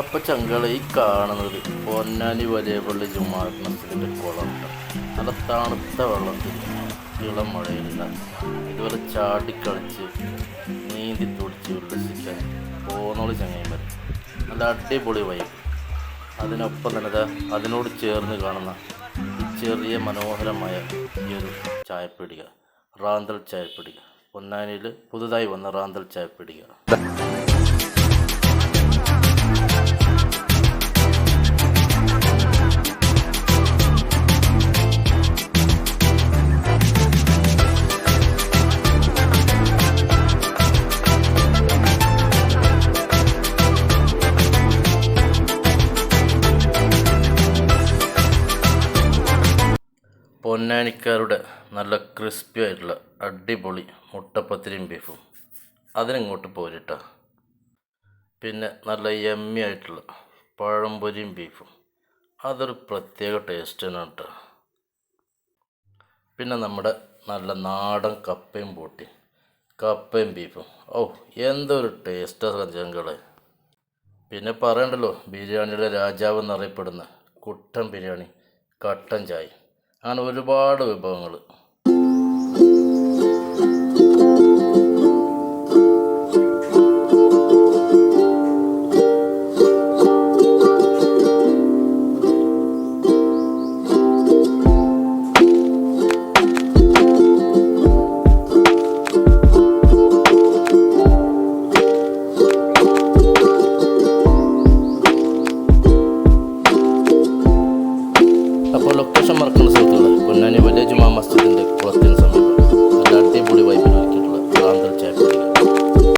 അപ്പം ചങ്കള ഈ കാണുന്നത് പൊന്നാനി വലിയ പള്ളി മസ്ജിദിന്റെ കുളമുണ്ട്. നല്ല തണുത്ത വെള്ളത്തിൽ ഇളം മഴയില്ല. ഇതുപോലെ ചാടിക്കളിച്ച് നീന്തി തുടിച്ച് ഉല്ലസിക്കാൻ പോന്നോളി ചങ്ങയും വരെ നല്ല അടിപൊളി വൈബ് അതിനൊപ്പം തന്നെ അതിനോട് ചേർന്ന് കാണുന്ന ചെറിയ മനോഹരമായ ഈ ഒരു ചായപ്പീടിക റാന്തൽ ചായപ്പീടിക. പൊന്നാനിയിൽ പുതുതായി വന്ന റാന്തൽ ചായപ്പീടിക. പൊന്നാനിക്കാരുടെ നല്ല ക്രിസ്പി ആയിട്ടുള്ള അടിപൊളി മുട്ടപ്പത്തിരിയും ബീഫും അതിനിങ്ങോട്ട് പോരിട്ട. പിന്നെ നല്ല യമ്മി ആയിട്ടുള്ള പഴംപൊരിയും ബീഫും അതൊരു പ്രത്യേക ടേസ്റ്റ് തന്നെ പിന്നെ നമ്മുടെ നല്ല നാടൻ കപ്പയും പൂട്ടി. കപ്പയും ബീഫും ഓ എന്തൊരു ടേസ്റ്റാണ് ജങ്കളെ പിന്നെ പറയണ്ടല്ലോ ബിരിയാണിയുടെ രാജാവ് എന്നറിയപ്പെടുന്ന കുട്ടൻ ബിരിയാണി കട്ടൻ ചായ. അങ്ങനെ ഒരുപാട് വിഭവങ്ങൾ. വർഷം മറക്കുന്ന സ്ഥലത്തുള്ള പൊന്നാനി വലിയ ജുമാ മസ്ജിദിന്റെ കുളത്തിന് സമയം